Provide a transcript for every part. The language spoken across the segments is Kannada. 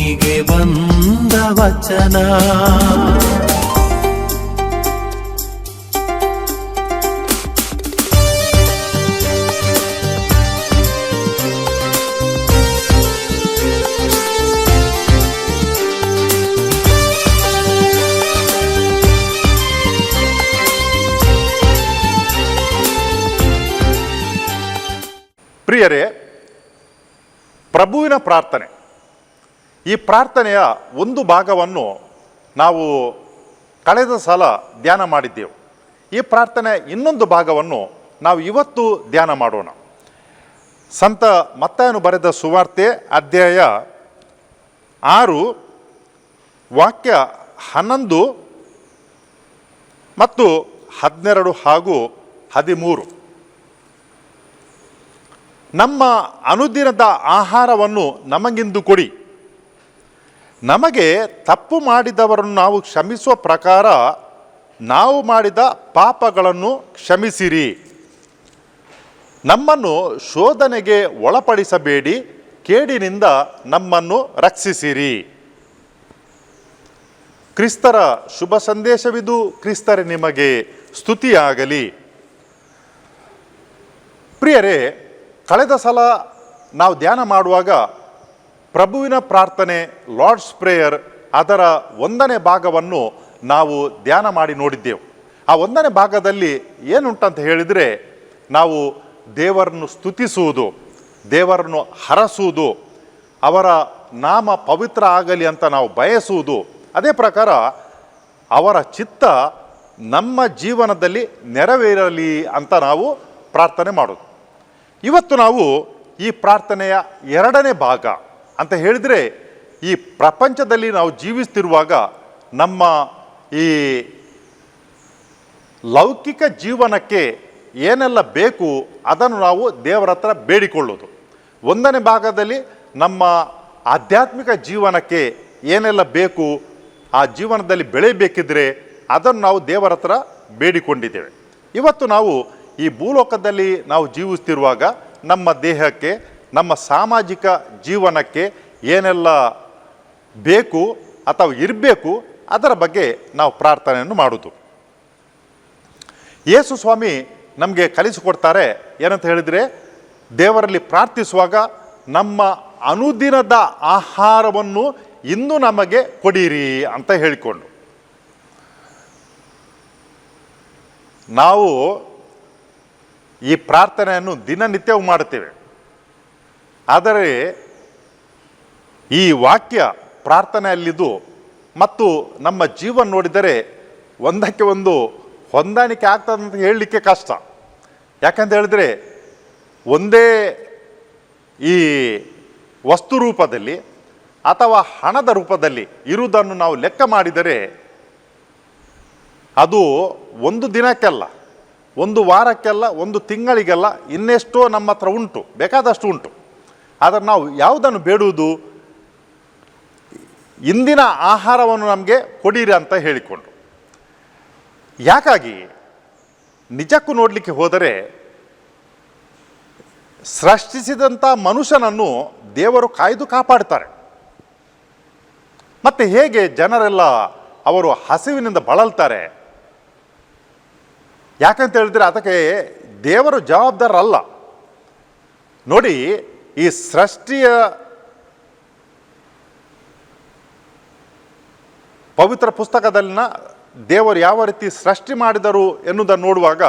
ಭೂಮಿಗೆ ಬಂದ ವಚನ ಪ್ರಿಯರೇ ಪ್ರಭುವಿನ ಪ್ರಾರ್ಥನೆ ಈ ಪ್ರಾರ್ಥನೆಯ ಒಂದು ಭಾಗವನ್ನು ನಾವು ಕಳೆದ ಸಲ ಧ್ಯಾನ ಮಾಡಿದ್ದೆವು. ಈ ಪ್ರಾರ್ಥನೆ ಇನ್ನೊಂದು ಭಾಗವನ್ನು ನಾವು ಇವತ್ತು ಧ್ಯಾನ ಮಾಡೋಣ. ಸಂತ ಮತ್ತಾಯನು ಬರೆದ ಸುವಾರ್ತೆ ಅಧ್ಯಾಯ ಆರು, ವಾಕ್ಯ ಹನ್ನೊಂದು ಮತ್ತು ಹದಿನೆರಡು ಹಾಗೂ ಹದಿಮೂರು. ನಮ್ಮ ಅನುದಿನದ ಆಹಾರವನ್ನು ನಮಗಿಂದು ಕೊಡಿ. ನಮಗೆ ತಪ್ಪು ಮಾಡಿದವರನ್ನು ನಾವು ಕ್ಷಮಿಸುವ ಪ್ರಕಾರ ನಾವು ಮಾಡಿದ ಪಾಪಗಳನ್ನು ಕ್ಷಮಿಸಿರಿ. ನಮ್ಮನ್ನು ಶೋಧನೆಗೆ ಒಳಪಡಿಸಬೇಡಿ, ಕೇಡಿನಿಂದ ನಮ್ಮನ್ನು ರಕ್ಷಿಸಿರಿ. ಕ್ರಿಸ್ತರ ಶುಭ ಸಂದೇಶವಿದು, ಕ್ರಿಸ್ತರೇ ನಿಮಗೆ ಸ್ತುತಿಯಾಗಲಿ. ಪ್ರಿಯರೇ, ಕಳೆದ ಸಲ ನಾವು ಧ್ಯಾನ ಮಾಡುವಾಗ ಪ್ರಭುವಿನ ಪ್ರಾರ್ಥನೆ ಲಾರ್ಡ್ಸ್ ಪ್ರೇಯರ್ ಅದರ ಒಂದನೇ ಭಾಗವನ್ನು ನಾವು ಧ್ಯಾನ ಮಾಡಿ ನೋಡಿದ್ದೆವು. ಆ ಒಂದನೇ ಭಾಗದಲ್ಲಿ ಏನುಂಟಂತ ಹೇಳಿದರೆ, ನಾವು ದೇವರನ್ನು ಸ್ತುತಿಸುವುದು, ದೇವರನ್ನು ಹರಸುವುದು, ಅವರ ನಾಮ ಪವಿತ್ರ ಆಗಲಿ ಅಂತ ನಾವು ಬಯಸುವುದು, ಅದೇ ಪ್ರಕಾರ ಅವರ ಚಿತ್ತ ನಮ್ಮ ಜೀವನದಲ್ಲಿ ನೆರವೇರಲಿ ಅಂತ ನಾವು ಪ್ರಾರ್ಥನೆ ಮಾಡೋದು. ಇವತ್ತು ನಾವು ಈ ಪ್ರಾರ್ಥನೆಯ ಎರಡನೇ ಭಾಗ ಅಂತ ಹೇಳಿದರೆ ಈ ಪ್ರಪಂಚದಲ್ಲಿ ನಾವು ಜೀವಿಸ್ತಿರುವಾಗ ನಮ್ಮ ಈ ಲೌಕಿಕ ಜೀವನಕ್ಕೆ ಏನೆಲ್ಲ ಬೇಕು ಅದನ್ನು ನಾವು ದೇವರ ಹತ್ರ ಬೇಡಿಕೊಳ್ಳೋದು. ಒಂದನೇ ಭಾಗದಲ್ಲಿ ನಮ್ಮ ಆಧ್ಯಾತ್ಮಿಕ ಜೀವನಕ್ಕೆ ಏನೆಲ್ಲ ಬೇಕು ಆ ಜೀವನದಲ್ಲಿ ಬೆಳೆಯಬೇಕಿದ್ರೆ ಅದನ್ನು ನಾವು ದೇವರ ಹತ್ರ ಬೇಡಿಕೊಂಡಿದ್ದೇವೆ. ಇವತ್ತು ನಾವು ಈ ಭೂಲೋಕದಲ್ಲಿ ನಾವು ಜೀವಿಸ್ತಿರುವಾಗ ನಮ್ಮ ದೇಹಕ್ಕೆ ನಮ್ಮ ಸಾಮಾಜಿಕ ಜೀವನಕ್ಕೆ ಏನೆಲ್ಲ ಬೇಕು ಅಥವಾ ಇರಬೇಕು ಅದರ ಬಗ್ಗೆ ನಾವು ಪ್ರಾರ್ಥನೆಯನ್ನು ಮಾಡೋದು. ಯೇಸು ಸ್ವಾಮಿ ನಮಗೆ ಕಲಿಸಿಕೊಡ್ತಾರೆ, ಏನಂತ ಹೇಳಿದರೆ, ದೇವರಲ್ಲಿ ಪ್ರಾರ್ಥಿಸುವಾಗ ನಮ್ಮ ಅನುದಿನದ ಆಹಾರವನ್ನು ಇಂದು ನಮಗೆ ಕೊಡಿರಿ ಅಂತ ಹೇಳಿಕೊಂಡು. ನಾವು ಈ ಪ್ರಾರ್ಥನೆಯನ್ನು ದಿನನಿತ್ಯವೂ ಮಾಡುತ್ತೇವೆ. ಆದರೆ ಈ ವಾಕ್ಯ ಪ್ರಾರ್ಥನೆಯಲ್ಲಿದ್ದು ಮತ್ತು ನಮ್ಮ ಜೀವನ ನೋಡಿದರೆ ಒಂದಕ್ಕೆ ಒಂದು ಹೊಂದಾಣಿಕೆ ಆಗ್ತದೆ ಅಂತ ಹೇಳಲಿಕ್ಕೆ ಕಷ್ಟ. ಯಾಕಂತ ಹೇಳಿದ್ರೆ ಒಂದೇ ಈ ವಸ್ತು ರೂಪದಲ್ಲಿ ಅಥವಾ ಹಣದ ರೂಪದಲ್ಲಿ ಇರುವುದನ್ನು ನಾವು ಲೆಕ್ಕ ಮಾಡಿದರೆ ಅದು ಒಂದು ದಿನಕ್ಕೆಲ್ಲ, ಒಂದು ವಾರಕ್ಕೆಲ್ಲ, ಒಂದು ತಿಂಗಳಿಗೆಲ್ಲ ಇನ್ನೆಷ್ಟೋ ನಮ್ಮ ಹತ್ರ ಉಂಟು, ಬೇಕಾದಷ್ಟು ಉಂಟು. ಆದರೆ ನಾವು ಯಾವುದನ್ನು ಬೇಡುವುದು? ಇಂದಿನ ಆಹಾರವನ್ನು ನಮಗೆ ಕೊಡಿರಿ ಅಂತ ಹೇಳಿಕೊಂಡು ಯಾಕಾಗಿ? ನಿಜಕ್ಕೂ ನೋಡಲಿಕ್ಕೆ ಹೋದರೆ ಸೃಷ್ಟಿಸಿದಂಥ ಮನುಷ್ಯನನ್ನು ದೇವರು ಕಾಯ್ದು ಕಾಪಾಡ್ತಾರೆ. ಮತ್ತು ಹೇಗೆ ಜನರೆಲ್ಲ ಅವರು ಹಸಿವಿನಿಂದ ಬಳಲ್ತಾರೆ? ಯಾಕಂತ ಹೇಳಿದರೆ ಅದಕ್ಕೆ ದೇವರು ಜವಾಬ್ದಾರಲ್ಲ ನೋಡಿ ಈ ಸೃಷ್ಟಿಯ ಪವಿತ್ರ ಪುಸ್ತಕದಲ್ಲಿನ ದೇವರು ಯಾವ ರೀತಿ ಸೃಷ್ಟಿ ಮಾಡಿದರು ಎನ್ನುವುದನ್ನು ನೋಡುವಾಗ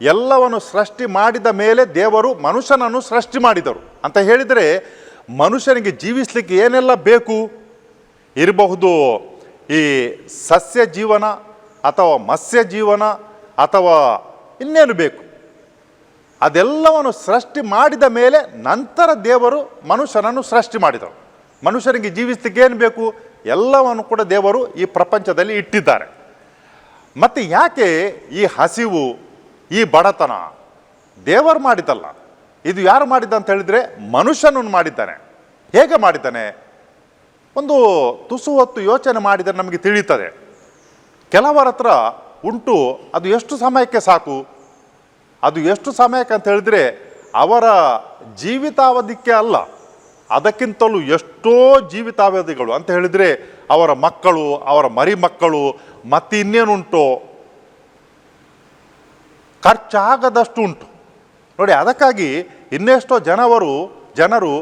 ಎಲ್ಲವನ್ನು ಸೃಷ್ಟಿ ಮಾಡಿದ ಮೇಲೆ ದೇವರು ಮನುಷ್ಯನನ್ನು ಸೃಷ್ಟಿ ಮಾಡಿದರು. ಅಂತ ಹೇಳಿದರೆ ಮನುಷ್ಯನಿಗೆ ಜೀವಿಸಲಿಕ್ಕೆ ಏನೆಲ್ಲ ಬೇಕು? ಇರಬಹುದು ಈ ಸಸ್ಯ ಜೀವನ ಅಥವಾ ಮತ್ಸ್ಯ ಜೀವನ ಅಥವಾ ಇನ್ನೇನು ಬೇಕು? ಅದೆಲ್ಲವನ್ನು ಸೃಷ್ಟಿ ಮಾಡಿದ ಮೇಲೆ ನಂತರ ದೇವರು ಮನುಷ್ಯನನ್ನು ಸೃಷ್ಟಿ ಮಾಡಿದರು ಮನುಷ್ಯನಿಗೆ ಜೀವಿಸಲಿಕ್ಕೆ ಏನು ಬೇಕು? ಎಲ್ಲವನ್ನು ಕೂಡ ದೇವರು ಈ ಪ್ರಪಂಚದಲ್ಲಿ ಇಟ್ಟಿದ್ದಾರೆ. ಮತ್ತು ಯಾಕೆ ಈ ಹಸಿವು, ಈ ಬಡತನ ದೇವರು ಮಾಡಿದ್ದಲ್ಲ? ಇದು ಯಾರು ಮಾಡಿದ್ದ ಅಂತ ಹೇಳಿದರೆ ಮನುಷ್ಯನನ್ನು ಮಾಡಿದ್ದಾನೆ. ಹೇಗೆ ಮಾಡಿದ್ದಾನೆ? ಒಂದು ತುಸು ಹೊತ್ತು ಯೋಚನೆ ಮಾಡಿದರೆ ನಮಗೆ ತಿಳಿಯುತ್ತದೆ. ಕೆಲವರ ಹತ್ರ ಉಂಟು, ಅದು ಎಷ್ಟು ಸಮಯಕ್ಕೆ ಸಾಕು? ಅದು ಎಷ್ಟು ಸಮಯಕ್ಕೆ ಅಂತ ಹೇಳಿದರೆ ಅವರ ಜೀವಿತಾವಧಿಕ್ಕೆ ಅಲ್ಲ, ಅದಕ್ಕಿಂತಲೂ ಎಷ್ಟೋ ಜೀವಿತಾವಧಿಗಳು. ಅಂತ ಹೇಳಿದರೆ ಅವರ ಮಕ್ಕಳು, ಅವರ ಮರಿ ಮಕ್ಕಳು ಮತ್ತೆ ಇನ್ನೇನುಂಟು? ಖರ್ಚಾಗದಷ್ಟು ಉಂಟು. ನೋಡಿ, ಅದಕ್ಕಾಗಿ ಇನ್ನೆಷ್ಟೋ ಜನವರು, ಜನರು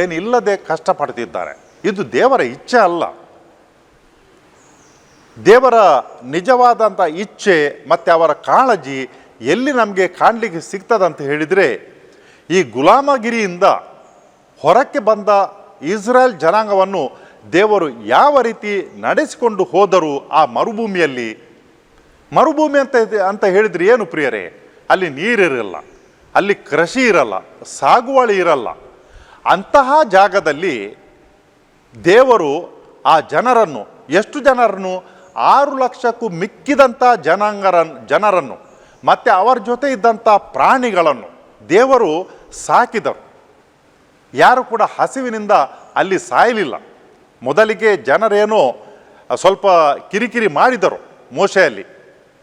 ಏನಿಲ್ಲದೆ ಕಷ್ಟಪಡ್ತಿದ್ದಾರೆ. ಇದು ದೇವರ ಇಚ್ಛೆ ಅಲ್ಲ. ದೇವರ ನಿಜವಾದಂಥ ಇಚ್ಛೆ ಮತ್ತು ಅವರ ಕಾಳಜಿ ಎಲ್ಲಿ ನಮಗೆ ಕಾಣಲಿಕ್ಕೆ ಸಿಗ್ತದಂತ ಹೇಳಿದರೆ, ಈ ಗುಲಾಮಗಿರಿಯಿಂದ ಹೊರಕ್ಕೆ ಬಂದ ಇಸ್ರೇಲ್ ಜನಾಂಗವನ್ನು ದೇವರು ಯಾವ ರೀತಿ ನಡೆಸಿಕೊಂಡು ಹೋದರು ಆ ಮರುಭೂಮಿಯಲ್ಲಿ? ಮರುಭೂಮಿ ಅಂತ ಅಂತ ಹೇಳಿದರೆ ಏನು ಪ್ರಿಯರೇ? ಅಲ್ಲಿ ನೀರಿರಲ್ಲ, ಅಲ್ಲಿ ಕೃಷಿ ಇರಲ್ಲ, ಸಾಗುವಳಿ ಇರಲ್ಲ. ಅಂತಹ ಜಾಗದಲ್ಲಿ ದೇವರು ಆ ಜನರನ್ನು, ಎಷ್ಟು ಜನರನ್ನು? ಆರು ಲಕ್ಷಕ್ಕೂ ಮಿಕ್ಕಿದಂಥ ಜನಾಂಗರ ಜನರನ್ನು ಮತ್ತು ಅವರ ಜೊತೆ ಇದ್ದಂಥ ಪ್ರಾಣಿಗಳನ್ನು ದೇವರು ಸಾಕಿದರು. ಯಾರು ಕೂಡ ಹಸಿವಿನಿಂದ ಅಲ್ಲಿ ಸಾಯಲಿಲ್ಲ. ಮೊದಲಿಗೆ ಜನರೇನೋ ಸ್ವಲ್ಪ ಕಿರಿಕಿರಿ ಮಾಡಿದರು ಮೋಶೆಯಲ್ಲಿ.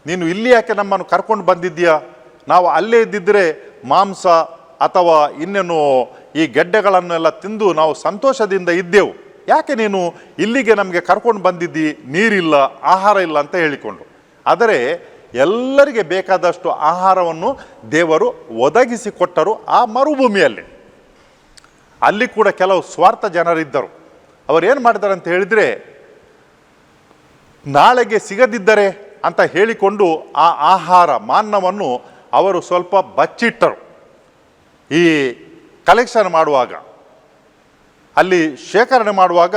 ನೀನು ಇಲ್ಲಿ ಯಾಕೆ ನಮ್ಮನ್ನು ಕರ್ಕೊಂಡು ಬಂದಿದ್ದೀಯಾ? ನಾವು ಅಲ್ಲೇ ಇದ್ದಿದ್ದರೆ ಮಾಂಸ ಅಥವಾ ಇನ್ನೇನು ಈ ಗೆಡ್ಡೆಗಳನ್ನೆಲ್ಲ ತಿಂದು ನಾವು ಸಂತೋಷದಿಂದ ಇದ್ದೆವು. ಯಾಕೆ ನೀನು ಇಲ್ಲಿಗೆ ನಮಗೆ ಕರ್ಕೊಂಡು ಬಂದಿದ್ದಿ? ನೀರಿಲ್ಲ, ಆಹಾರ ಇಲ್ಲ ಅಂತ ಹೇಳಿಕೊಂಡು. ಆದರೆ ಎಲ್ಲರಿಗೆ ಬೇಕಾದಷ್ಟು ಆಹಾರವನ್ನು ದೇವರು ಒದಗಿಸಿಕೊಟ್ಟರು ಆ ಮರುಭೂಮಿಯಲ್ಲಿ. ಅಲ್ಲಿ ಕೂಡ ಕೆಲವು ಸ್ವಾರ್ಥ ಜನರಿದ್ದರು. ಅವರು ಏನು ಮಾಡಿದ್ದಾರೆ ಅಂತ ಹೇಳಿದರೆ, ನಾಳೆಗೆ ಸಿಗದಿದ್ದರೆ ಅಂತ ಹೇಳಿಕೊಂಡು ಆ ಆಹಾರ ಮಾನ್ನವನ್ನು ಅವರು ಸ್ವಲ್ಪ ಬಚ್ಚಿಟ್ಟರು. ಈ ಕಲೆಕ್ಷನ್ ಮಾಡುವಾಗ, ಅಲ್ಲಿ ಶೇಖರಣೆ ಮಾಡುವಾಗ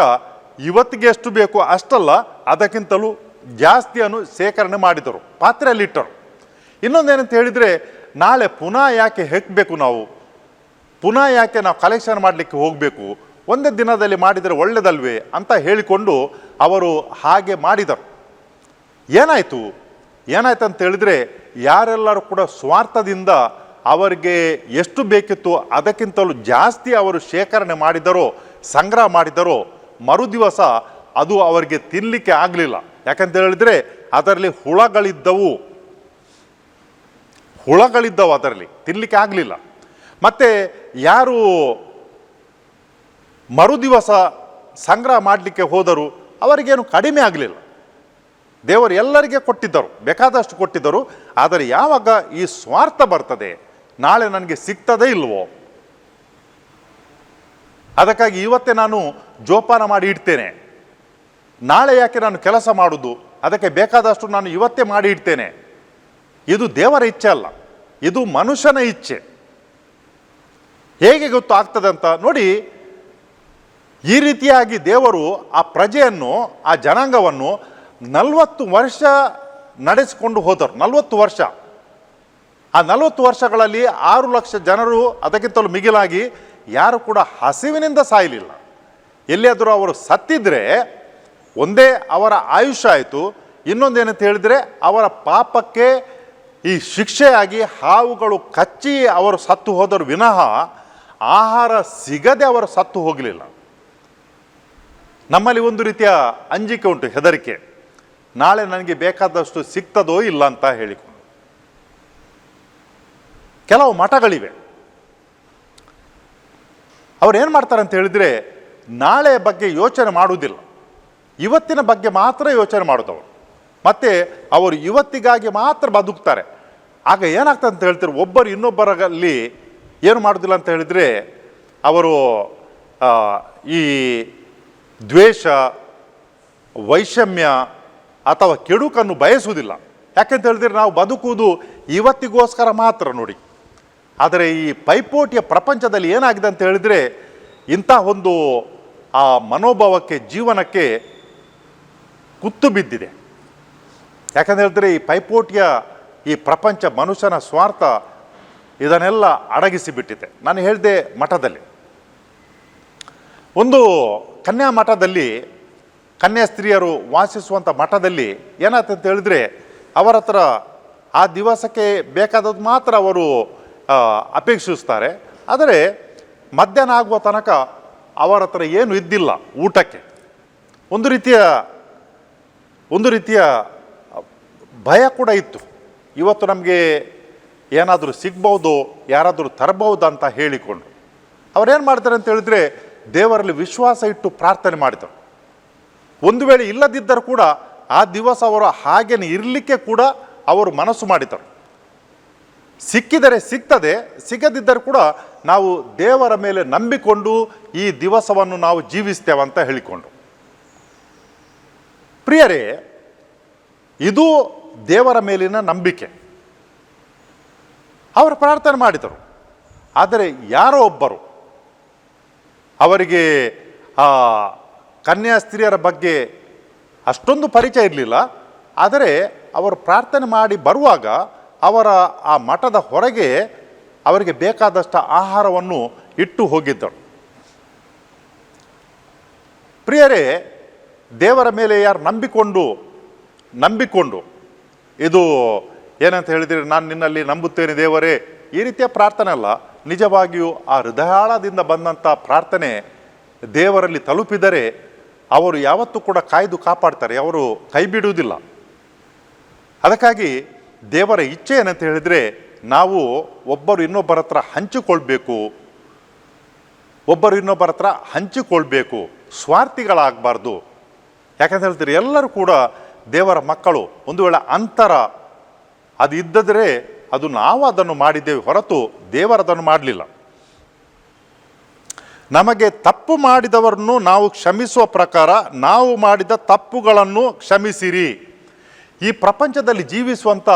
ಇವತ್ತಿಗೆ ಎಷ್ಟು ಬೇಕು ಅಷ್ಟಲ್ಲ, ಅದಕ್ಕಿಂತಲೂ ಜಾಸ್ತಿಯನ್ನು ಶೇಖರಣೆ ಮಾಡಿದರು ಪಾತ್ರೆಯಲ್ಲಿಟ್ಟರು ಇನ್ನೊಂದೇನಂತ ಹೇಳಿದರೆ, ನಾಳೆ ಪುನಃ ಯಾಕೆ ಹೆಕ್ಕಬೇಕು ನಾವು? ಪುನಃ ಯಾಕೆ ನಾವು ಕಲೆಕ್ಷನ್ ಮಾಡಲಿಕ್ಕೆ ಹೋಗಬೇಕು? ಒಂದೇ ದಿನದಲ್ಲಿ ಮಾಡಿದರೆ ಒಳ್ಳೆಯದಲ್ವೇ ಅಂತ ಹೇಳಿಕೊಂಡು ಅವರು ಹಾಗೆ ಮಾಡಿದರು. ಏನಾಯಿತು? ಏನಾಯ್ತು ಅಂತ ಹೇಳಿದರೆ, ಯಾರೆಲ್ಲರೂ ಕೂಡ ಸ್ವಾರ್ಥದಿಂದ ಅವರಿಗೆ ಎಷ್ಟು ಬೇಕಿತ್ತು ಅದಕ್ಕಿಂತಲೂ ಜಾಸ್ತಿ ಅವರು ಶೇಖರಣೆ ಮಾಡಿದರೋ, ಸಂಗ್ರಹ ಮಾಡಿದರೋ, ಮರುದಿವಸ ಅದು ಅವರಿಗೆ ತಿನ್ನಲಿಕ್ಕೆ ಆಗಲಿಲ್ಲ. ಯಾಕಂತ ಹೇಳಿದ್ರೆ ಅದರಲ್ಲಿ ಹುಳಗಳಿದ್ದವು. ಹುಳಗಳಿದ್ದವು ಅದರಲ್ಲಿ ತಿನ್ನಲಿಕ್ಕೆ ಆಗಲಿಲ್ಲ. ಮತ್ತು ಯಾರು ಮರುದಿವಸ ಸಂಗ್ರಹ ಮಾಡಲಿಕ್ಕೆ ಹೋದರು, ಅವರಿಗೇನು ಕಡಿಮೆ ಆಗಲಿಲ್ಲ. ದೇವರು ಎಲ್ಲರಿಗೆ ಕೊಟ್ಟಿದ್ದರು, ಬೇಕಾದಷ್ಟು ಕೊಟ್ಟಿದ್ದರು, ಆದರೆ ಯಾವಾಗ ಈ ಸ್ವಾರ್ಥ ಬರ್ತದೆ, ನಾಳೆ ನನಗೆ ಸಿಗ್ತದೇ ಇಲ್ವೋ? ಅದಕ್ಕಾಗಿ ಇವತ್ತೇ ನಾನು ಜೋಪಾನ ಮಾಡಿ ಇಡ್ತೇನೆ. ನಾಳೆ ಯಾಕೆ ನಾನು ಕೆಲಸ ಮಾಡುವುದು ಅದಕ್ಕೆ ಬೇಕಾದಷ್ಟು ನಾನು ಇವತ್ತೇ ಮಾಡಿ ಇಡ್ತೇನೆ. ಇದು ದೇವರ ಇಚ್ಛೆ ಅಲ್ಲ. ಇದು ಮನುಷ್ಯನ ಇಚ್ಛೆ. ಹೇಗೆ ಗೊತ್ತು ಆಗ್ತದೆ ಅಂತ ನೋಡಿ, ಈ ರೀತಿಯಾಗಿ ದೇವರು ಆ ಪ್ರಜೆಯನ್ನು, ಆ ಜನಾಂಗವನ್ನು ನಲವತ್ತು ವರ್ಷ ನಡೆಸಿಕೊಂಡು ಹೋದರು. ನಲವತ್ತು ವರ್ಷ. ಆ ನಲವತ್ತು ವರ್ಷಗಳಲ್ಲಿ ಆರು ಲಕ್ಷ ಜನರು ಅದಕ್ಕಿಂತಲೂ ಮಿಗಿಲಾಗಿ ಯಾರು ಕೂಡ ಹಸಿವಿನಿಂದ ಸಾಯಲಿಲ್ಲ. ಎಲ್ಲಿಯಾದರೂ ಅವರು ಸತ್ತಿದ್ರೆ ಒಂದೇ ಅವರ ಆಯುಷ್ಯ ಆಯಿತು. ಇನ್ನೊಂದೇನಂತ ಹೇಳಿದರೆ, ಅವರ ಪಾಪಕ್ಕೆ ಈ ಶಿಕ್ಷೆಯಾಗಿ ಹಾವುಗಳು ಕಚ್ಚಿ ಅವರು ಸತ್ತು ಹೋದರು ವಿನಃ ಆಹಾರ ಸಿಗದೆ ಅವರು ಸತ್ತು ಹೋಗಲಿಲ್ಲ. ನಮ್ಮಲ್ಲಿ ಒಂದು ರೀತಿಯ ಅಂಜಿಕೆ ಉಂಟು, ಹೆದರಿಕೆ. ನಾಳೆ ನನಗೆ ಬೇಕಾದಷ್ಟು ಸಿಗ್ತದೋ ಇಲ್ಲ ಅಂತ ಹೇಳಿಕೊಂಡು. ಕೆಲವು ಮಠಗಳಿವೆ. ಅವ್ರು ಏನು ಮಾಡ್ತಾರೆ ಅಂತ ಹೇಳಿದರೆ, ನಾಳೆ ಬಗ್ಗೆ ಯೋಚನೆ ಮಾಡುವುದಿಲ್ಲ. ಇವತ್ತಿನ ಬಗ್ಗೆ ಮಾತ್ರ ಯೋಚನೆ ಮಾಡೋದವರು ಮತ್ತು ಅವರು ಇವತ್ತಿಗಾಗಿ ಮಾತ್ರ ಬದುಕ್ತಾರೆ. ಆಗ ಏನಾಗ್ತದೆ ಅಂತ ಹೇಳ್ತಾರೆ? ಒಬ್ಬರು ಇನ್ನೊಬ್ಬರಲ್ಲಿ ಏನು ಮಾಡೋದಿಲ್ಲ ಅಂತ ಹೇಳಿದರೆ, ಅವರು ಈ ದ್ವೇಷ, ವೈಷಮ್ಯ ಅಥವಾ ಕೆಡುಕನ್ನು ಬಯಸುವುದಿಲ್ಲ. ಯಾಕೆಂತ ಹೇಳಿದ್ರೆ ನಾವು ಬದುಕುವುದು ಇವತ್ತಿಗೋಸ್ಕರ ಮಾತ್ರ ನೋಡಿ. ಆದರೆ ಈ ಪೈಪೋಟಿಯ ಪ್ರಪಂಚದಲ್ಲಿ ಏನಾಗಿದೆ ಅಂತ ಹೇಳಿದರೆ ಇಂಥ ಒಂದು ಆ ಮನೋಭಾವಕ್ಕೆ, ಜೀವನಕ್ಕೆ ಕುತ್ತು ಬಿದ್ದಿದೆ. ಯಾಕಂತ ಹೇಳಿದ್ರೆ ಈ ಪೈಪೋಟಿಯ ಈ ಪ್ರಪಂಚ ಮನುಷ್ಯನ ಸ್ವಾರ್ಥ ಇದನ್ನೆಲ್ಲ ಅಡಗಿಸಿ ಬಿಟ್ಟಿದೆ ನಾನು ಹೇಳಿದೆ ಮಠದಲ್ಲಿ. ಒಂದು ಕನ್ಯಾ ಮಠದಲ್ಲಿ ಕನ್ಯಾ ಸ್ತ್ರೀಯರು ವಾಸಿಸುವಂಥ ಮಠದಲ್ಲಿ ಏನಾಯ್ತು ಅಂತ ಹೇಳಿದ್ರೆ ಅವರ ಹತ್ರ ಆ ದಿವಸಕ್ಕೆ ಬೇಕಾದದ್ದು ಮಾತ್ರ ಅವರು ಅಪೇಕ್ಷಿಸ್ತಾರೆ. ಆದರೆ ಮಧ್ಯಾಹ್ನ ಆಗುವ ತನಕ ಅವರ ಹತ್ರ ಏನು ಇದ್ದಿಲ್ಲ ಊಟಕ್ಕೆ. ಒಂದು ರೀತಿಯ ಒಂದು ರೀತಿಯ ಭಯ ಕೂಡ ಇತ್ತು. ಇವತ್ತು ನಮಗೆ ಏನಾದರೂ ಸಿಗ್ಬೋದು, ಯಾರಾದರೂ ತರಬಹುದು ಅಂತ ಹೇಳಿಕೊಂಡು. ಅವರೇನು ಮಾಡ್ತಾರೆ ಅಂತ ಹೇಳಿದ್ರೆ ದೇವರಲ್ಲಿ ವಿಶ್ವಾಸ ಇಟ್ಟು ಪ್ರಾರ್ಥನೆ ಮಾಡಿದರು. ಒಂದು ವೇಳೆ ಇಲ್ಲದಿದ್ದರೂ ಕೂಡ ಆ ದಿವಸ ಅವರು ಹಾಗೇನೆ ಇರಲಿಕ್ಕೆ ಕೂಡ ಅವರು ಮನಸ್ಸು ಮಾಡಿದರು. ಸಿಕ್ಕಿದರೆ ಸಿಗ್ತದೆ, ಸಿಗದಿದ್ದರೂ ಕೂಡ ನಾವು ದೇವರ ಮೇಲೆ ನಂಬಿಕೊಂಡು ಈ ದಿವಸವನ್ನು ನಾವು ಜೀವಿಸ್ತೇವೆ ಅಂತ ಹೇಳಿಕೊಂಡು. ಪ್ರಿಯರೇ, ಇದು ದೇವರ ಮೇಲಿನ ನಂಬಿಕೆ. ಅವರು ಪ್ರಾರ್ಥನೆ ಮಾಡಿದರು. ಆದರೆ ಯಾರೋ ಒಬ್ಬರು ಅವರಿಗೆ ಆ ಕನ್ಯಾಸ್ತ್ರೀಯರ ಬಗ್ಗೆ ಅಷ್ಟೊಂದು ಪರಿಚಯ ಇರಲಿಲ್ಲ. ಆದರೆ ಅವರು ಪ್ರಾರ್ಥನೆ ಮಾಡಿ ಬರುವಾಗ ಅವರ ಆ ಮಠದ ಹೊರಗೆ ಅವರಿಗೆ ಬೇಕಾದಷ್ಟು ಆಹಾರವನ್ನು ಇಟ್ಟು ಹೋಗಿದ್ದರು. ಪ್ರಿಯರೇ ದೇವರ ಮೇಲೆ ಯಾರು ನಂಬಿಕೊಂಡು ನಂಬಿಕೊಂಡು, ಇದು ಏನಂತ ಹೇಳಿದರೆ, ನಾನು ನಿನ್ನಲ್ಲಿ ನಂಬುತ್ತೇನೆ ದೇವರೇ, ಈ ರೀತಿಯ ಪ್ರಾರ್ಥನೆ ಅಲ್ಲ. ನಿಜವಾಗಿಯೂ ಆ ಹೃದಯಾಳದಿಂದ ಬಂದಂಥ ಪ್ರಾರ್ಥನೆ ದೇವರಲ್ಲಿ ತಲುಪಿದರೆ ಅವರು ಯಾವತ್ತೂ ಕೂಡ ಕಾಯ್ದು ಕಾಪಾಡ್ತಾರೆ, ಅವರು ಕೈ ಬಿಡುವುದಿಲ್ಲ. ಅದಕ್ಕಾಗಿ ದೇವರ ಇಚ್ಛೆ ಏನಂತ ಹೇಳಿದರೆ, ನಾವು ಒಬ್ಬರು ಇನ್ನೊಬ್ಬರ ಹತ್ರ ಹಂಚಿಕೊಳ್ಬೇಕು, ಒಬ್ಬರು ಇನ್ನೊಬ್ಬರ ಹತ್ರ ಹಂಚಿಕೊಳ್ಬೇಕು, ಸ್ವಾರ್ಥಿಗಳಾಗಬಾರ್ದು. ಯಾಕಂತ ಹೇಳ್ತೀರಿ, ಎಲ್ಲರೂ ಕೂಡ ದೇವರ ಮಕ್ಕಳು, ಒಂದು ವೇಳೆ ಅಂತರ ಅದು ಇದ್ದದರೆ ಅದು ನಾವು ಅದನ್ನು ಮಾಡಿದ್ದೇವೆ ಹೊರತು ದೇವರದನ್ನು ಮಾಡಲಿಲ್ಲ. ನಮಗೆ ತಪ್ಪು ಮಾಡಿದವರನ್ನು ನಾವು ಕ್ಷಮಿಸುವ ಪ್ರಕಾರ ನಾವು ಮಾಡಿದ ತಪ್ಪುಗಳನ್ನು ಕ್ಷಮಿಸಿರಿ. ಈ ಪ್ರಪಂಚದಲ್ಲಿ ಜೀವಿಸುವಂಥ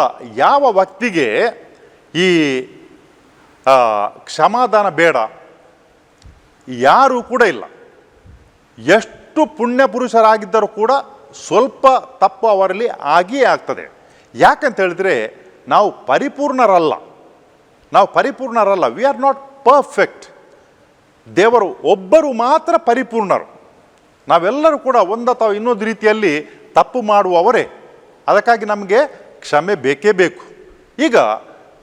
ಯಾವ ವ್ಯಕ್ತಿಗೆ ಈ ಕ್ಷಮಾದಾನ ಬೇಡ? ಯಾರೂ ಕೂಡ ಇಲ್ಲ. ಎಷ್ಟು ಪುಣ್ಯ ಪುರುಷರಾಗಿದ್ದರೂ ಕೂಡ ಸ್ವಲ್ಪ ತಪ್ಪು ಅವರಲ್ಲಿ ಆಗಿಯೇ ಆಗ್ತದೆ. ಯಾಕಂತ ಹೇಳಿದ್ರೆ ನಾವು ಪರಿಪೂರ್ಣರಲ್ಲ. ನಾವು ಪರಿಪೂರ್ಣರಲ್ಲ. ವಿ ಆರ್ ನಾಟ್ ಪರ್ಫೆಕ್ಟ್ ದೇವರು ಒಬ್ಬರು ಮಾತ್ರ ಪರಿಪೂರ್ಣರು. ನಾವೆಲ್ಲರೂ ಕೂಡ ಒಂದು ಅಥವಾ ಇನ್ನೊಂದು ರೀತಿಯಲ್ಲಿ ತಪ್ಪು ಮಾಡುವವರೇ. ಅದಕ್ಕಾಗಿ ನಮಗೆ ಕ್ಷಮೆ ಬೇಕೇ ಬೇಕು. ಈಗ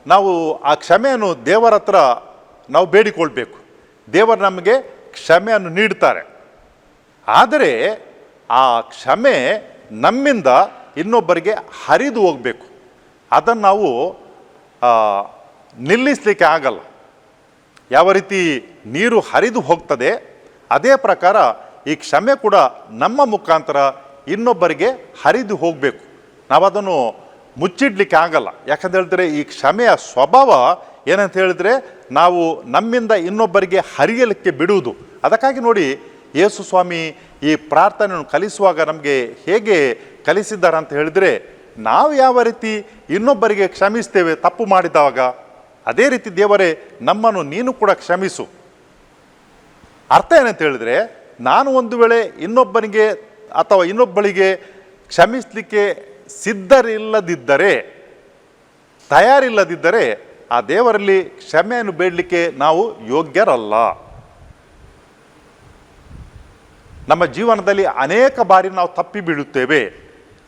ನಾವು ಆ ಕ್ಷಮೆಯನ್ನು ದೇವರ ಹತ್ರ ನಾವು ಬೇಡಿಕೊಳ್ಬೇಕು. ದೇವರು ನಮಗೆ ಕ್ಷಮೆಯನ್ನು ನೀಡ್ತಾರೆ. ಆದರೆ ಆ ಕ್ಷಮೆ ನಮ್ಮಿಂದ ಇನ್ನೊಬ್ಬರಿಗೆ ಹರಿದು ಹೋಗಬೇಕು. ಅದನ್ನು ನಾವು ನಿಲ್ಲಿಸಲಿಕ್ಕೆ ಆಗಲ್ಲ. ಯಾವ ರೀತಿ ನೀರು ಹರಿದು ಹೋಗ್ತದೆ, ಅದೇ ಪ್ರಕಾರ ಈ ಕ್ಷಮೆ ಕೂಡ ನಮ್ಮ ಮುಖಾಂತರ ಇನ್ನೊಬ್ಬರಿಗೆ ಹರಿದು ಹೋಗಬೇಕು. ನಾವು ಅದನ್ನು ಮುಚ್ಚಿಡ್ಲಿಕ್ಕೆ ಆಗಲ್ಲ. ಯಾಕಂತ ಹೇಳಿದ್ರೆ ಈ ಕ್ಷಮೆಯ ಸ್ವಭಾವ ಏನಂತ ಹೇಳಿದ್ರೆ ನಾವು ನಮ್ಮಿಂದ ಇನ್ನೊಬ್ಬರಿಗೆ ಹರಿಯಲಿಕ್ಕೆ ಬಿಡುವುದು. ಅದಕ್ಕಾಗಿ ನೋಡಿ ಯೇಸು ಸ್ವಾಮಿ ಈ ಪ್ರಾರ್ಥನೆಯನ್ನು ಕಲಿಸುವಾಗ ನಮಗೆ ಹೇಗೆ ಕಲಿಸಿದ್ದಾರೆ ಅಂತ ಹೇಳಿದರೆ, ನಾವು ಯಾವ ರೀತಿ ಇನ್ನೊಬ್ಬರಿಗೆ ಕ್ಷಮಿಸ್ತೇವೆ, ತಪ್ಪು ಮಾಡಿದಾಗ, ಅದೇ ರೀತಿ ದೇವರೇ, ನಮ್ಮನ್ನು ನೀನು ಕೂಡ ಕ್ಷಮಿಸು. ಅರ್ಥ ಏನಂತ ಹೇಳಿದರೆ, ನಾನು ಒಂದು ವೇಳೆ ಇನ್ನೊಬ್ಬನಿಗೆ ಅಥವಾ ಇನ್ನೊಬ್ಬಳಿಗೆ ಕ್ಷಮಿಸಲಿಕ್ಕೆ ಸಿದ್ಧರಿಲ್ಲದಿದ್ದರೆ, ತಯಾರಿಲ್ಲದಿದ್ದರೆ, ಆ ದೇವರಲ್ಲಿ ಕ್ಷಮೆಯನ್ನು ಬೇಡಲಿಕ್ಕೆ ನಾವು ಯೋಗ್ಯರಲ್ಲ. ನಮ್ಮ ಜೀವನದಲ್ಲಿ ಅನೇಕ ಬಾರಿ ನಾವು ತಪ್ಪಿ ಬೀಳುತ್ತೇವೆ.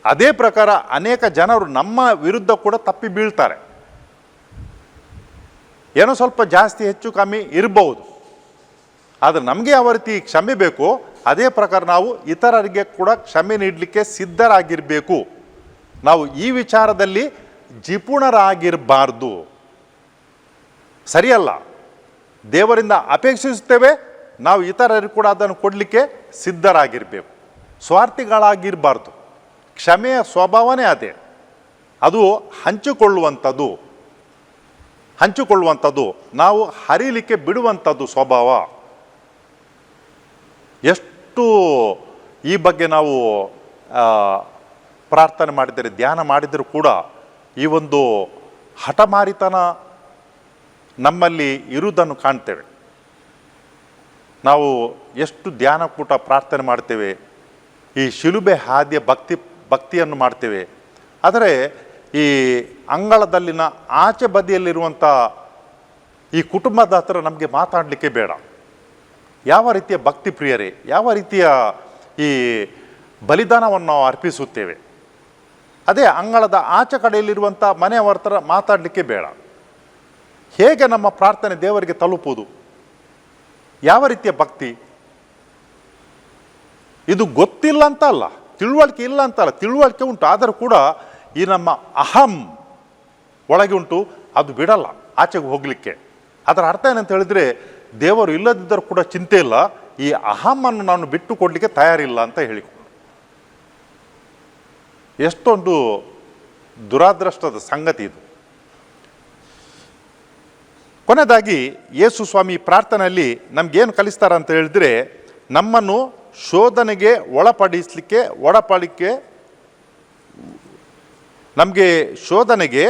ಅದೇ ಪ್ರಕಾರ ಅನೇಕ ಜನರು ನಮ್ಮ ವಿರುದ್ಧ ಕೂಡ ತಪ್ಪಿ ಬೀಳ್ತಾರೆ. ಏನೋ ಸ್ವಲ್ಪ ಜಾಸ್ತಿ ಹೆಚ್ಚು ಕಮ್ಮಿ ಇರಬಹುದು ಆದರೆ ನಮಗೆ ಯಾವ ರೀತಿ ಕ್ಷಮೆ ಬೇಕು ಅದೇ ಪ್ರಕಾರ ನಾವು ಇತರರಿಗೆ ಕೂಡ ಕ್ಷಮೆ ನೀಡಲಿಕ್ಕೆ ಸಿದ್ಧರಾಗಿರಬೇಕು. ನಾವು ಈ ವಿಚಾರದಲ್ಲಿ ಜಿಪುಣರಾಗಿರಬಾರ್ದು ಸರಿಯಲ್ಲ? ದೇವರಿಂದ ಅಪೇಕ್ಷಿಸುತ್ತೇವೆ. ನಾವು ಇತರರಿಗೆ ಕೂಡ ಅದನ್ನು ಕೊಡಲಿಕ್ಕೆ ಸಿದ್ಧರಾಗಿರಬೇಕು. ಸ್ವಾರ್ಥಿಗಳಾಗಿರಬಾರ್ದು. ಕ್ಷಮೆಯ ಸ್ವಭಾವನೇ ಅದೇ. ಅದು ಹಂಚಿಕೊಳ್ಳುವಂಥದ್ದು. ಹಂಚಿಕೊಳ್ಳುವಂಥದ್ದು. ನಾವು ಹರಿಲಿಕ್ಕೆ ಬಿಡುವಂಥದ್ದು ಸ್ವಭಾವ. ಎಷ್ಟು ಈ ಬಗ್ಗೆ ನಾವು ಪ್ರಾರ್ಥನೆ ಮಾಡಿದರೆ, ಧ್ಯಾನ ಮಾಡಿದರೂ ಕೂಡ ಈ ಒಂದು ಹಠಮಾರಿತನ ನಮ್ಮಲ್ಲಿ ಇರುವುದನ್ನು ಕಾಣ್ತೇವೆ. ನಾವು ಎಷ್ಟು ಧ್ಯಾನಕೂಟ ಪ್ರಾರ್ಥನೆ ಮಾಡ್ತೇವೆ, ಈ ಶಿಲುಬೆ ಹಾದಿಯ ಭಕ್ತಿ, ಭಕ್ತಿಯನ್ನು ಮಾಡ್ತೇವೆ. ಆದರೆ ಈ ಅಂಗಳದಲ್ಲಿನ ಆಚೆ ಬದಿಯಲ್ಲಿರುವಂಥ ಈ ಕುಟುಂಬದ ಹತ್ರ ನಮಗೆ ಮಾತಾಡಲಿಕ್ಕೆ ಬೇಡ. ಯಾವ ರೀತಿಯ ಭಕ್ತಿ ಪ್ರಿಯರೇ, ಯಾವ ರೀತಿಯ ಈ ಬಲಿದಾನವನ್ನು ನಾವು ಅರ್ಪಿಸುತ್ತೇವೆ. ಅದೇ ಅಂಗಳದ ಆಚೆ ಕಡೆಯಲ್ಲಿರುವಂಥ ಮನೆಯವರ ಹತ್ರ ಮಾತಾಡಲಿಕ್ಕೆ ಬೇಡ. ಹೇಗೆ ನಮ್ಮ ಪ್ರಾರ್ಥನೆ ದೇವರಿಗೆ ತಲುಪುವುದು? ಯಾವ ರೀತಿಯ ಭಕ್ತಿ? ಇದು ಗೊತ್ತಿಲ್ಲ ಅಂತ ಅಲ್ಲ ತಿಳುವಳಿಕೆ ಇಲ್ಲ ಅಂತ ಅಲ್ಲ ತಿಳುವಳಿಕೆ ಉಂಟು. ಆದರೂ ಕೂಡ ಈ ನಮ್ಮ ಅಹಂ ಒಳಗೆ ಉಂಟು. ಅದು ಬಿಡಲ್ಲ, ಆಚೆಗೆ ಹೋಗಲಿಕ್ಕೆ. ಅದರ ಅರ್ಥ ಏನಂತ ಹೇಳಿದರೆ, ದೇವರು ಇಲ್ಲದಿದ್ದರೂ ಕೂಡ ಚಿಂತೆ ಇಲ್ಲ. ಈ ಅಹಮನ್ನು ನಾನು ಬಿಟ್ಟು ಕೊಡಲಿಕ್ಕೆ ತಯಾರಿಲ್ಲ ಅಂತ ಹೇಳಿಕೊಂಡು. ಎಷ್ಟೊಂದು ದುರಾದೃಷ್ಟದ ಸಂಗತಿ ಇದು. ಕೊನೆಯದಾಗಿ ಯೇಸು ಸ್ವಾಮಿ ಪ್ರಾರ್ಥನೆಯಲ್ಲಿ ನಮಗೇನು ಕಲಿಸ್ತಾರೆ ಅಂತ ಹೇಳಿದ್ರೆ, ನಮ್ಮನ್ನು ಶೋಧನೆಗೆ ಒಳಪಡಿಸಲಿಕ್ಕೆ, ಒಳಪಡಿಕೆ, ನಮಗೆ ಶೋಧನೆಗೆ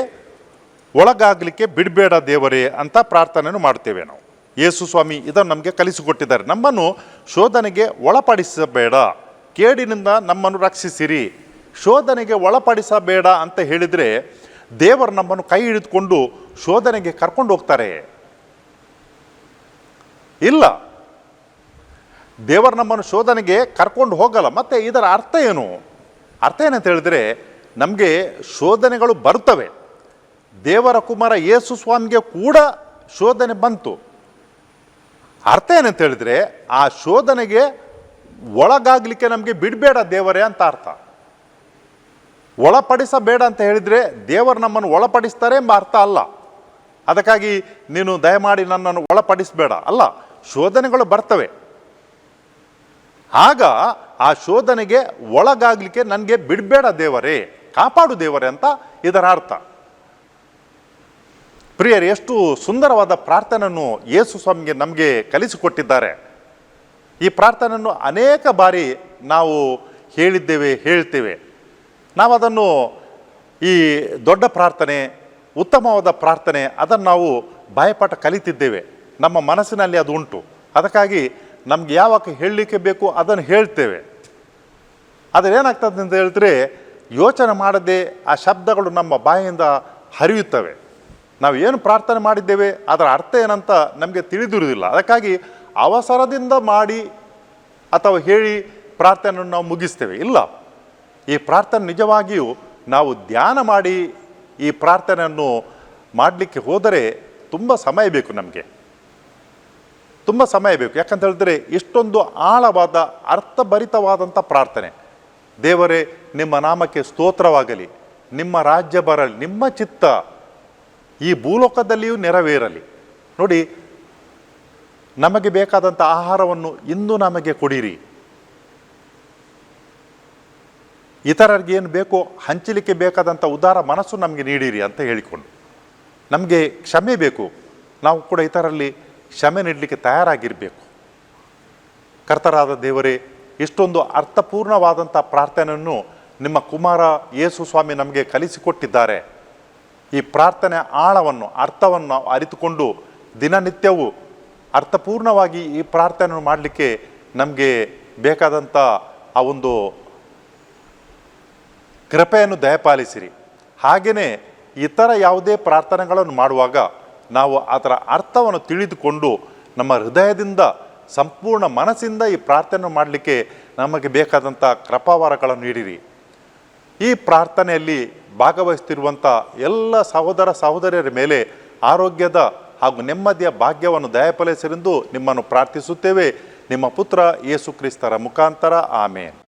ಒಳಗಾಗಲಿಕ್ಕೆ ಬಿಡಬೇಡ ದೇವರೇ ಅಂತ ಪ್ರಾರ್ಥನೆಯನ್ನು ಮಾಡ್ತೇವೆ ನಾವು. ಯೇಸು ಸ್ವಾಮಿ ಇದನ್ನು ನಮಗೆ ಕಲಿಸಿಕೊಟ್ಟಿದ್ದಾರೆ. ನಮ್ಮನ್ನು ಶೋಧನೆಗೆ ಒಳಪಡಿಸಬೇಡ. ಕೇಡಿನಿಂದ ನಮ್ಮನ್ನು ರಕ್ಷಿಸಿರಿ. ಶೋಧನೆಗೆ ಒಳಪಡಿಸಬೇಡ ಅಂತ ಹೇಳಿದರೆ ದೇವರು ನಮ್ಮನ್ನು ಕೈ ಹಿಡಿದುಕೊಂಡು ಶೋಧನೆಗೆ ಕರ್ಕೊಂಡು ಹೋಗ್ತಾರೆ. ಇಲ್ಲ. ದೇವರು ನಮ್ಮನ್ನು ಶೋಧನೆಗೆ ಕರ್ಕೊಂಡು ಹೋಗಲ್ಲ. ಮತ್ತೆ ಇದರ ಅರ್ಥ ಏನು? ಅರ್ಥ ಏನಂತ ಹೇಳಿದ್ರೆ, ನಮಗೆ ಶೋಧನೆಗಳು ಬರ್ತವೆ ದೇವರ ಕುಮಾರ ಯೇಸು ಸ್ವಾಮಿಗೆ ಕೂಡ ಶೋಧನೆ ಬಂತು. ಅರ್ಥ ಏನಂತ ಹೇಳಿದ್ರೆ, ಆ ಶೋಧನೆಗೆ ಒಳಗಾಗಲಿಕ್ಕೆ ನಮಗೆ ಬಿಡಬೇಡ ದೇವರೇ ಅಂತ ಅರ್ಥ. ಒಳಪಡಿಸಬೇಡ ಅಂತ ಹೇಳಿದರೆ ದೇವರು ನಮ್ಮನ್ನು ಒಳಪಡಿಸ್ತಾರೆ ಎಂಬ ಅರ್ಥ ಅಲ್ಲ. ಅದಕ್ಕಾಗಿ ನೀನು ದಯಮಾಡಿ ನನ್ನನ್ನು ಒಳಪಡಿಸಬೇಡ. ಅಲ್ಲ, ಶೋಧನೆಗಳು ಬರ್ತವೆ. ಆಗ ಆ ಶೋಧನೆಗೆ ಒಳಗಾಗಲಿಕ್ಕೆ ನನಗೆ ಬಿಡಬೇಡ ದೇವರೇ, ಕಾಪಾಡು ದೇವರೇ ಅಂತ ಇದರ ಅರ್ಥ. ಪ್ರಿಯರು, ಎಷ್ಟು ಸುಂದರವಾದ ಪ್ರಾರ್ಥನೆಯನ್ನು ಯೇಸು ಸ್ವಾಮಿಗೆ ನಮಗೆ ಕಲಿಸಿಕೊಟ್ಟಿದ್ದಾರೆ. ಈ ಪ್ರಾರ್ಥನೆಯನ್ನು ಅನೇಕ ಬಾರಿ ನಾವು ಹೇಳಿದ್ದೇವೆ, ಹೇಳ್ತೇವೆ. ನಾವು ಅದನ್ನು ಈ ದೊಡ್ಡ ಪ್ರಾರ್ಥನೆ, ಉತ್ತಮವಾದ ಪ್ರಾರ್ಥನೆ, ಅದನ್ನು ನಾವು ಬಾಯಪಾಠ ಕಲಿತಿದ್ದೇವೆ. ನಮ್ಮ ಮನಸ್ಸಿನಲ್ಲಿ ಅದು ಉಂಟು. ಅದಕ್ಕಾಗಿ ನಮ್ಗೆ ಯಾವಾಗ ಹೇಳಲಿಕ್ಕೆ ಬೇಕು ಅದನ್ನು ಹೇಳ್ತೇವೆ. ಆದರೆ ಏನಾಗ್ತದೆ ಅಂತ ಹೇಳಿದ್ರೆ, ಯೋಚನೆ ಮಾಡದೆ ಆ ಶಬ್ದಗಳು ನಮ್ಮ ಬಾಯಿಂದ ಹರಿಯುತ್ತವೆ. ನಾವು ಏನು ಪ್ರಾರ್ಥನೆ ಮಾಡಿದ್ದೇವೆ, ಅದರ ಅರ್ಥ ಏನಂತ ನಮಗೆ ತಿಳಿದಿರುವುದಿಲ್ಲ. ಅದಕ್ಕಾಗಿ ಅವಸರದಿಂದ ಮಾಡಿ ಅಥವಾ ಹೇಳಿ ಪ್ರಾರ್ಥನೆಯನ್ನು ನಾವು ಮುಗಿಸ್ತೇವೆ. ಇಲ್ಲ. ಈ ಪ್ರಾರ್ಥನೆ ನಿಜವಾಗಿಯೂ ನಾವು ಧ್ಯಾನ ಮಾಡಿ ಈ ಪ್ರಾರ್ಥನೆಯನ್ನು ಮಾಡಲಿಕ್ಕೆ ಹೋದರೆ ತುಂಬ ಸಮಯ ಬೇಕು ನಮಗೆ. ತುಂಬ ಸಮಯ ಬೇಕು. ಯಾಕಂತ ಹೇಳಿದ್ರೆ ಇಷ್ಟೊಂದು ಆಳವಾದ ಅರ್ಥಭರಿತವಾದಂಥ ಪ್ರಾರ್ಥನೆ. ದೇವರೇ, ನಿಮ್ಮ ನಾಮಕ್ಕೆ ಸ್ತೋತ್ರವಾಗಲಿ, ನಿಮ್ಮ ರಾಜ್ಯ ಬರಲಿ, ನಿಮ್ಮ ಚಿತ್ತ ಈ ಭೂಲೋಕದಲ್ಲಿಯೂ ನೆರವೇರಲಿ. ನೋಡಿ, ನಮಗೆ ಬೇಕಾದಂಥ ಆಹಾರವನ್ನು ಇಂದು ನಮಗೆ ಕೊಡಿರಿ. ಇತರರಿಗೆ ಏನು ಬೇಕೋ ಹಂಚಲಿಕ್ಕೆ ಬೇಕಾದಂಥ ಉದಾರ ಮನಸ್ಸು ನಮಗೆ ನೀಡಿರಿ ಅಂತ ಹೇಳಿಕೊಂಡು. ನಮಗೆ ಕ್ಷಮೆ ಬೇಕು. ನಾವು ಕೂಡ ಇತರಲ್ಲಿ ಕ್ಷಮೆ ನೀಡಲಿಕ್ಕೆ ತಯಾರಾಗಿರಬೇಕು. ಕರ್ತರಾದ ದೇವರೇ, ಇಷ್ಟೊಂದು ಅರ್ಥಪೂರ್ಣವಾದಂಥ ಪ್ರಾರ್ಥನೆಯನ್ನು ನಿಮ್ಮ ಕುಮಾರ ಯೇಸು ಸ್ವಾಮಿ ನಮಗೆ ಕಲಿಸಿಕೊಟ್ಟಿದ್ದಾರೆ. ಈ ಪ್ರಾರ್ಥನೆ ಆಳವನ್ನು, ಅರ್ಥವನ್ನು ಅರಿತುಕೊಂಡು ದಿನನಿತ್ಯವೂ ಅರ್ಥಪೂರ್ಣವಾಗಿ ಈ ಪ್ರಾರ್ಥನೆಯನ್ನು ಮಾಡಲಿಕ್ಕೆ ನಮಗೆ ಬೇಕಾದಂಥ ಆ ಒಂದು ಕೃಪೆಯನ್ನು ದಯಪಾಲಿಸಿರಿ. ಹಾಗೆಯೇ ಇತರ ಯಾವುದೇ ಪ್ರಾರ್ಥನೆಗಳನ್ನು ಮಾಡುವಾಗ ನಾವು ಅದರ ಅರ್ಥವನ್ನು ತಿಳಿದುಕೊಂಡು ನಮ್ಮ ಹೃದಯದಿಂದ, ಸಂಪೂರ್ಣ ಮನಸ್ಸಿಂದ ಈ ಪ್ರಾರ್ಥನೆ ಮಾಡಲಿಕ್ಕೆ ನಮಗೆ ಬೇಕಾದಂಥ ಕೃಪಾವರಗಳನ್ನು ನೀಡಿರಿ. ಈ ಪ್ರಾರ್ಥನೆಯಲ್ಲಿ ಭಾಗವಹಿಸ್ತಿರುವಂಥ ಎಲ್ಲ ಸಹೋದರ ಸಹೋದರಿಯರ ಮೇಲೆ ಆರೋಗ್ಯದ ಹಾಗೂ ನೆಮ್ಮದಿಯ ಭಾಗ್ಯವನ್ನು ದಯಪಾಲಿಸಿರೆಂದು ನಿಮ್ಮನ್ನು ಪ್ರಾರ್ಥಿಸುತ್ತೇವೆ. ನಿಮ್ಮ ಪುತ್ರ ಯೇಸು ಕ್ರಿಸ್ತರ ಮುಖಾಂತರ. ಆಮೇನ್.